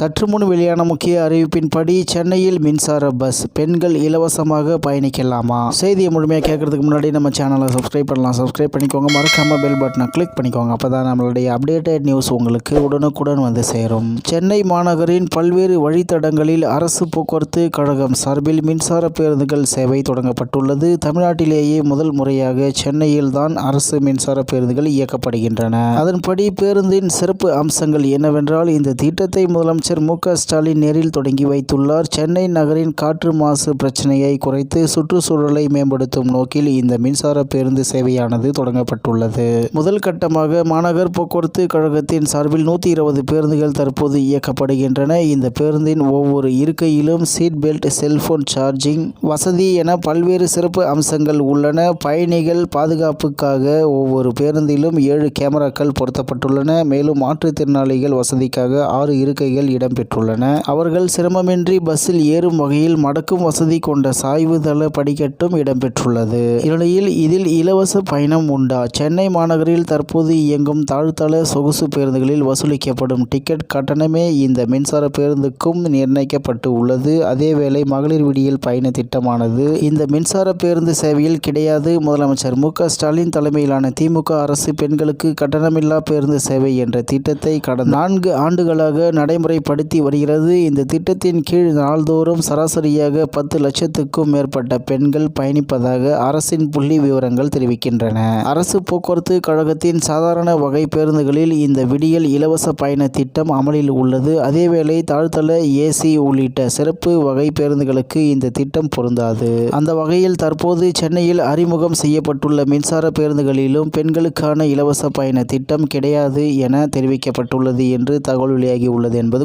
சற்று முன் வெளியான முக்கிய அறிவிப்பின்படி சென்னையில் மின்சார பஸ் பெண்கள் இலவசமாக பயணிக்கலாமா? செய்தியை முழுமையாக கேட்கறதுக்கு முன்னாடி நம்ம சேனலை சப்ஸ்கிரைப் பண்ணலாம். சப்ஸ்கிரைப் பண்ணிக்கோங்க. மறக்காம பெல் பட்டனை கிளிக் பண்ணிக்கோங்க. அப்போ தான் நம்மளுடைய அப்டேட்டட் நியூஸ் உங்களுக்கு உடனுக்குடன் வந்து சேரும். சென்னை மாநகரின் பல்வேறு வழித்தடங்களில் அரசு போக்குவரத்து கழகம் சார்பில் மின்சார பேருந்துகள் சேவை தொடங்கப்பட்டுள்ளது. தமிழ்நாட்டிலேயே முதல் முறையாக சென்னையில் தான் அரசு மின்சார பேருந்துகள் இயக்கப்படுகின்றன. அதன்படி பேருந்தின் சிறப்பு அம்சங்கள் என்னவென்றால் இந்த திட்டத்தை முதலமைச்சர் மு ஸ்டாலின் நேரில் தொடங்கி வைத்துள்ளார். சென்னை நகரின் காற்று மாசு பிரச்சனையை குறைத்து சுற்றுச்சூழலை மேம்படுத்தும் நோக்கில் இந்த மின்சார பேருந்து சேவையானது தொடங்கப்பட்டுள்ளது. முதல் கட்டமாக மாநகர் போக்குவரத்து கழகத்தின் சார்பில் நூற்றி இருபது பேருந்துகள் தற்போது இயக்கப்படுகின்றன. இந்த பேருந்தின் ஒவ்வொரு இருக்கையிலும் seat belt cell phone charging வசதி என பல்வேறு சிறப்பு அம்சங்கள் உள்ளன. பயணிகள் பாதுகாப்புக்காக ஒவ்வொரு பேருந்திலும் ஏழு கேமராக்கள் பொருத்தப்பட்டுள்ளன. மேலும் மாற்றுத்திறனாளிகள் வசதிக்காக ஆறு இருக்கைகள் இடம்பெற்றுள்ளன அவர்கள் சிரமமின்றி பஸ்ஸில் ஏறும் வகையில் மடக்கும் வசதி கொண்ட சாய்வு தள படிக்கட்டும் இடம்பெற்றுள்ளது இந்நிலையில் இதில் இலவச பயணம் உண்டா? சென்னை மாநகரில் தற்போது இயங்கும் தாழ்த்தள சொகுசு பேருந்துகளில் வசூலிக்கப்படும் டிக்கெட் கட்டணமே இந்த மின்சார பேருந்துக்கும் நிர்ணயிக்கப்பட்டு உள்ளது. அதேவேளை மகளிர் விடியல் பயண திட்டமானது இந்த மின்சார பேருந்து சேவையில் கிடையாது. முதலமைச்சர் மு. க. ஸ்டாலின் தலைமையிலான திமுக அரசு பெண்களுக்கு கட்டணமில்லா பேருந்து சேவை என்ற திட்டத்தை கடந்த நான்கு ஆண்டுகளாக நடைமுறை நடைமுறைப்படுத்தி வருகிறது. இந்த திட்டத்தின் கீழ் நாள்தோறும் சராசரியாக பத்து லட்சத்துக்கும் மேற்பட்ட பெண்கள் பயணிப்பதாக அரசின் புள்ளி விவரங்கள் தெரிவிக்கின்றன. அரசு போக்குவரத்து கழகத்தின் சாதாரண வகை பேருந்துகளில் இந்த விடியல் இலவச பயண திட்டம் அமலில் உள்ளது. அதேவேளை தாழ்த்தள ஏசி உள்ளிட்ட சிறப்பு வகை பேருந்துகளுக்கு இந்த திட்டம் பொருந்தாது. அந்த வகையில் தற்போது சென்னையில் அறிமுகம் செய்யப்பட்டுள்ள மின்சார பேருந்துகளிலும் பெண்களுக்கான இலவச பயண திட்டம் கிடையாது என தெரிவிக்கப்பட்டுள்ளது என்று தகவல் வெளியாகி உள்ளது என்பது